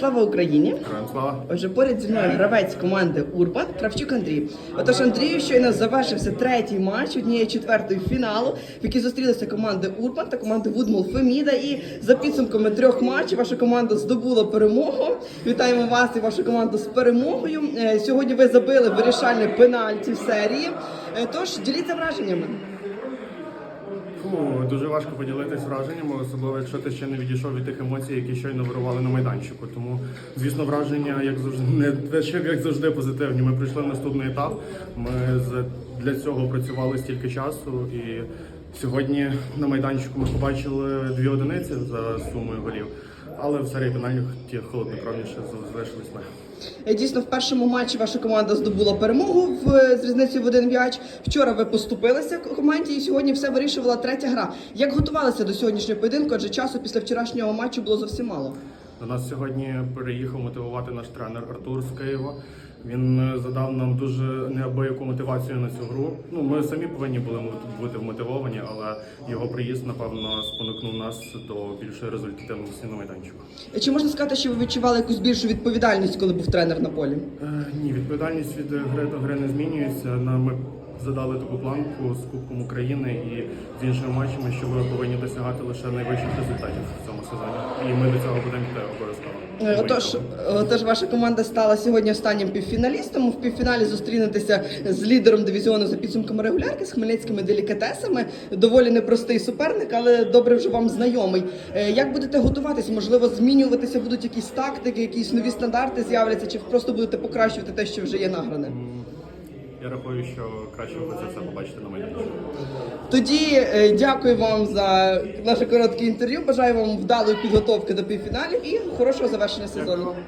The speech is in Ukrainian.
Слава Україні! Героям слава. Отже, поряд зі мною гравець команди Урбан Кравчук Андрій. Отож, Андрію щойно завершився третій матч однієї четвертої фіналу, в якій зустрілися команди Урбан та команди Вудмол Феміда. І за підсумками трьох матчів ваша команда здобула перемогу. Вітаємо вас і вашу команду з перемогою. Е, Сьогодні ви забили вирішальний пенальті в серії. Е, Тож діліться враженнями. Фу, дуже важко поділитись враженнями, особливо якщо ти ще не відійшов від тих емоцій, які щойно вирували на майданчику. Тому, звісно, враження, як завжди, не те, як завжди позитивні. Ми прийшли в наступний етап. Ми для цього працювали стільки часу, і сьогодні на майданчику ми побачили дві одиниці за сумою голів. Але в серії пенальних ті холоднокровніше залишились ми. Е, Дійсно, в першому матчі ваша команда здобула перемогу в з різницею в один м'яч. Вчора ви поступилися команді, і сьогодні все вирішувала третя гра. Як готувалися до сьогоднішнього поєдинку? Адже часу після вчорашнього матчу було зовсім мало. До нас сьогодні переїхав мотивувати наш тренер Артур з Києва. Він е, задав нам дуже неабияку мотивацію на цю гру. Ну, ми самі повинні були бути вмотивовані, але його приїзд, напевно, спонукнув нас до більшої результативності на майданчику. Чи можна сказати, що ви відчували якусь більшу відповідальність, коли був тренер на полі? Е, ні, відповідальність від гри до гри не змінюється. Ми задали таку планку з Кубком України і з іншими матчами, що ми повинні досягати лише найвищих результатів в цьому сезоні. І ми до цього будемо йти обов'язково. Е, Отож, отож, ваша команда стала сьогодні останнім півфіналістом. В півфіналі зустрінетеся з лідером дивізіону за підсумками регулярки з хмельницькими делікатесами. Доволі непростий суперник, але добре вже вам знайомий. Е, Як будете готуватись? Можливо, змінюватися будуть якісь тактики, якісь нові стандарти з'являться, чи просто будете покращувати те, що вже є награне? Я рахую, що краще ви це все побачите на майданчику. Тоді е, дякую вам за наше коротке інтерв'ю. Бажаю вам вдалої підготовки до півфіналів і хорошого завершення сезону. Дякую.